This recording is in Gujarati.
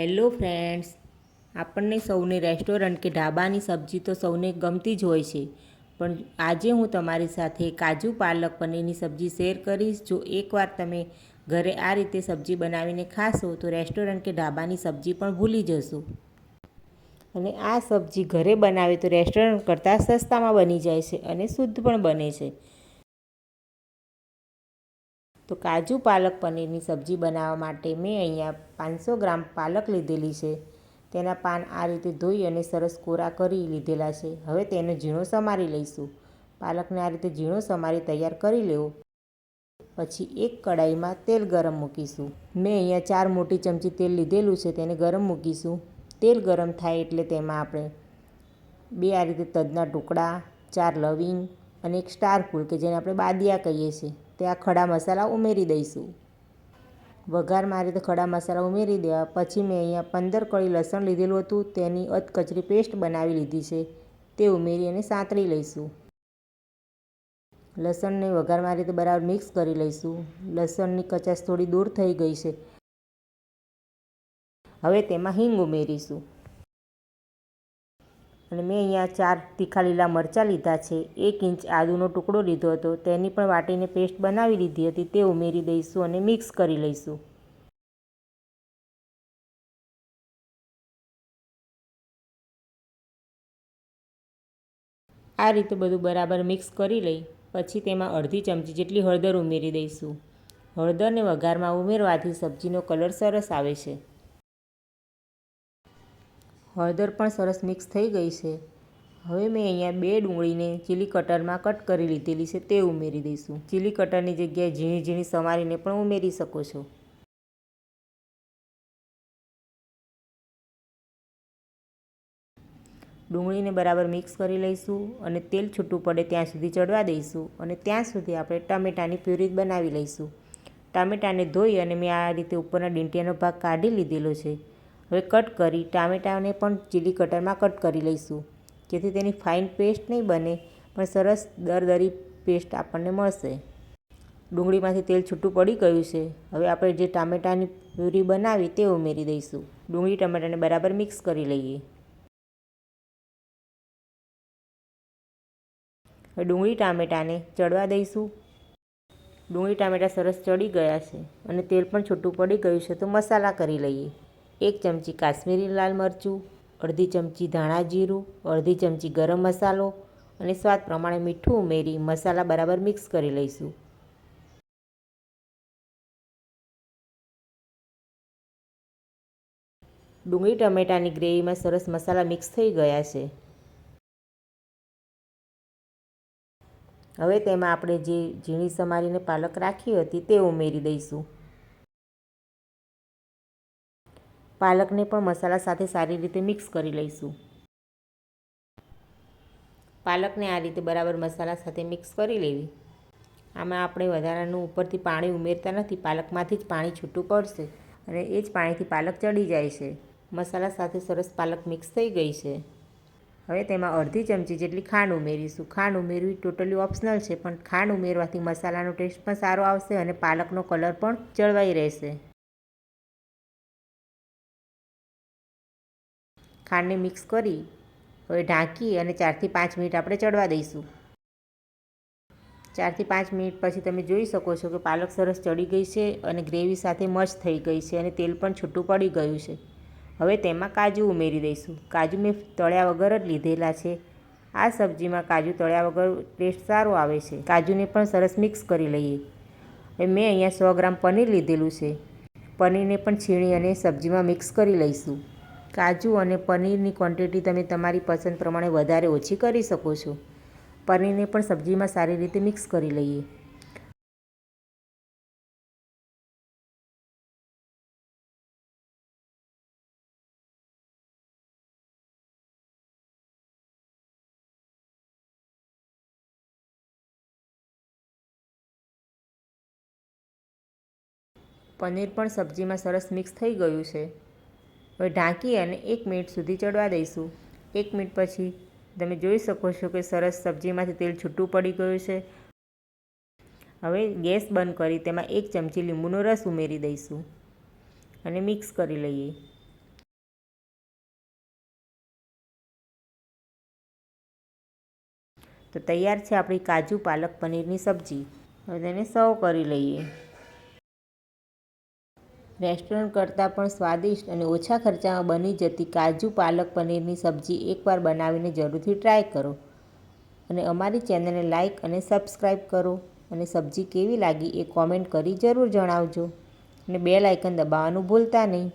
હેલો ફ્રેન્ડ્સ, આપણને સૌને રેસ્ટોરન્ટ કે ઢાબાની સબ્જી તો સૌને ગમતી જ હોય છે, પણ આજે હું તમારી સાથે કાજુ પાલક પનીરની સબ્જી શેર કરીશ. જો એકવાર તમે ઘરે આ રીતે સબ્જી બનાવીને ખાશો, તો રેસ્ટોરન્ટ કે ઢાબાની સબ્જી પણ ભૂલી જશો. અને આ સબ્જી ઘરે બનાવે તો રેસ્ટોરન્ટ કરતાં સસ્તામાં બની જાય છે અને શુદ્ધ પણ બને છે. તો કાજુ પાલક પનીરની સબ્જી બનાવવા માટે મેં અહીંયા પાંચસો ગ્રામ પાલક લીધેલી છે. તેના પાન આ રીતે ધોઈ અને સરસ કોરા કરી લીધેલા છે. હવે તેને ઝીણો સમારી લઈશું. પાલકને આ રીતે ઝીણો સમારી તૈયાર કરી લેવો. પછી એક કડાઈમાં તેલ ગરમ મૂકીશું. મેં અહીંયા ચાર મોટી ચમચી તેલ લીધેલું છે તેને ગરમ મૂકીશું. તેલ ગરમ થાય એટલે તેમાં આપણે બે આ રીતે તજના ટુકડા, ચાર લવિંગ અને એક સ્ટાર ફૂલ કે જેને આપણે બાદિયા કહીએ છીએ. તે આ ખડા મસાલા ઉમેરી દઈશું. વઘારમાં આ રીતે ખડા મસાલા ઉમેરી દેવા. પછી મેં અહીંયા પંદર કળી લસણ લીધેલું હતું. તેની અધકચરી પેસ્ટ બનાવી લીધી છે. તે ઉમેરી અને સાંતળી લઈશું. લસણને વઘારમાં આ રીતે બરાબર મિક્સ કરી લઈશું. લસણની કચાશ થોડી દૂર થઈ ગઈ છે. હવે તેમાં હિંગ ઉમેરીશું. અને મેં અહીંયા ચાર તીખા લીલા મરચાં લીધા છે. એક ઇંચ આદુનો ટુકડો લીધો હતો. તેની પણ વાટીને પેસ્ટ બનાવી લીધી હતી. તે ઉમેરી દઈશું અને મિક્સ કરી લઈશું. આ રીતે બધું બરાબર મિક્સ કરી લઈ, પછી તેમાં અડધી ચમચી જેટલી હળદર ઉમેરી દઈશું. હળદરને વઘારમાં ઉમેરવાથી સબ્જીનો કલર સરસ આવે છે. હળદર પણ સરસ મિક્સ થઈ ગઈ છે. હવે મેં અહીંયા બે ડુંગળીને ચીલી કટરમાં કટ કરી લીધેલી છે તે ઉમેરી દઈશું. ચીલી કટરની જગ્યાએ ઝીણી ઝીણી સમારીને પણ ઉમેરી શકો છો. ડુંગળીને બરાબર મિક્સ કરી લઈશું અને તેલ છૂટું પડે ત્યાં સુધી ચડવા દઈશું અને ત્યાં સુધી આપણે ટામેટાની પ્યુરી બનાવી લઈશું. ટામેટાને ધોઈ અને મેં આ રીતે ઉપરના ડીંટિયાનો ભાગ કાઢી લીધેલો છે. હવે કટ કરી ટામેટાને પણ ચીલી કટરમાં કટ કરી લઈશું. જેથી તેની ફાઇન પેસ્ટ નહીં બને, પણ સરસ દરદરી પેસ્ટ આપણને મળશે. ડુંગળીમાંથી તેલ છૂટું પડી ગયું છે. હવે આપણે જે ટામેટાની પ્યુરી બનાવી તે ઉમેરી દઈશું. ડુંગળી ટમેટાને બરાબર મિક્સ કરી લઈએ. હવે ડુંગળી ટામેટાને ચડવા દઈશું. ડુંગળી ટામેટાં સરસ ચડી ગયા છે અને તેલ પણ છૂટું પડી ગયું છે તો મસાલા કરી લઈએ. એક ચમચી કાશ્મીરી લાલ મરચું, અડધી ચમચી ધાણા જીરું, અડધી ચમચી ગરમ મસાલો અને સ્વાદ પ્રમાણે મીઠું ઉમેરી મસાલા બરાબર મિક્સ કરી લઈશું. ડુંગળી ટમેટાની ગ્રેવીમાં સરસ મસાલા મિક્સ થઈ ગયા છે. હવે તેમાં આપણે જે ઝીણી સમારીને પાલક રાખી હતી તે ઉમેરી દઈશું. પાલકને પણ મસાલા સાથે સારી રીતે મિક્સ કરી લઈશું. પાલકને આ રીતે બરાબર મસાલા સાથે મિક્સ કરી લેવી. આમાં આપણે વધારાનું ઉપરથી પાણી ઉમેરતા નથી, પાલકમાંથી જ પાણી છૂટું પડશે અને એ જ પાણીથી પાલક ચડી જાય છે. મસાલા સાથે સરસ પાલક મિક્સ થઈ ગઈ છે. હવે તેમાં અડધી ચમચી જેટલી ખાંડ ઉમેરીશું. ખાંડ ઉમેરવી ટોટલી ઓપ્શનલ છે, પણ ખાંડ ઉમેરવાથી મસાલાનો ટેસ્ટ પણ સારો આવશે અને પાલકનો કલર પણ જળવાઈ રહેશે. ખાંડને મિક્સ કરી હવે ઢાંકી અને ચારથી પાંચ મિનિટ આપણે ચડવા દઈશું. ચારથી પાંચ મિનિટ પછી તમે જોઈ શકો છો કે પાલક સરસ ચડી ગઈ છે અને ગ્રેવી સાથે મસ્ત થઈ ગઈ છે અને તેલ પણ છૂટું પડી ગયું છે. હવે તેમાં કાજુ ઉમેરી દઈશું. કાજુ મેં તળ્યા વગર જ લીધેલા છે. આ સબ્જીમાં કાજુ તળ્યા વગર ટેસ્ટ સારો આવે છે. કાજુને પણ સરસ મિક્સ કરી લઈએ. હવે મેં અહીંયા સો ગ્રામ પનીર લીધેલું છે. પનીરને પણ છીણી અને સબ્જીમાં મિક્સ કરી લઈશું. કાજુ અને પનીરની ક્વોન્ટિટી તમે તમારી પસંદ પ્રમાણે વધારે ઓછી કરી શકો છો. પનીરને પણ સબ્જીમાં સારી રીતે મિક્સ કરી લઈએ. પનીર પણ સબ્જીમાં સરસ મિક્સ થઈ ગયું છે. હવે ઢાંકી અને એક મિનિટ સુધી ચડવા દઈશું. એક મિનિટ પછી તમે જોઈ શકો છો કે સરસ સબ્જીમાંથી તેલ છૂટું પડી ગયું છે. હવે ગેસ બંધ કરી તેમાં એક ચમચી લીંબુનો રસ ઉમેરી દઈશું અને મિક્સ કરી લઈએ. તો તૈયાર છે આપણી કાજુ પાલક પનીરની સબ્જી. હવે તેને સર્વ કરી લઈએ. રેસ્ટોરન્ટ કરતાં પણ સ્વાદિષ્ટ અને ઓછા ખર્ચામાં બની જતી કાજુ, પાલક પનીરની સબ્જી એકવાર બનાવીને જરૂરથી ટ્રાય કરો. અને અમારી ચેનલને લાઇક અને સબસ્ક્રાઈબ કરો. અને સબ્જી કેવી લાગી એ કોમેન્ટ કરી જરૂર જણાવજો. અને બેલ આઇકન દબાવવાનું ભૂલતા નહીં.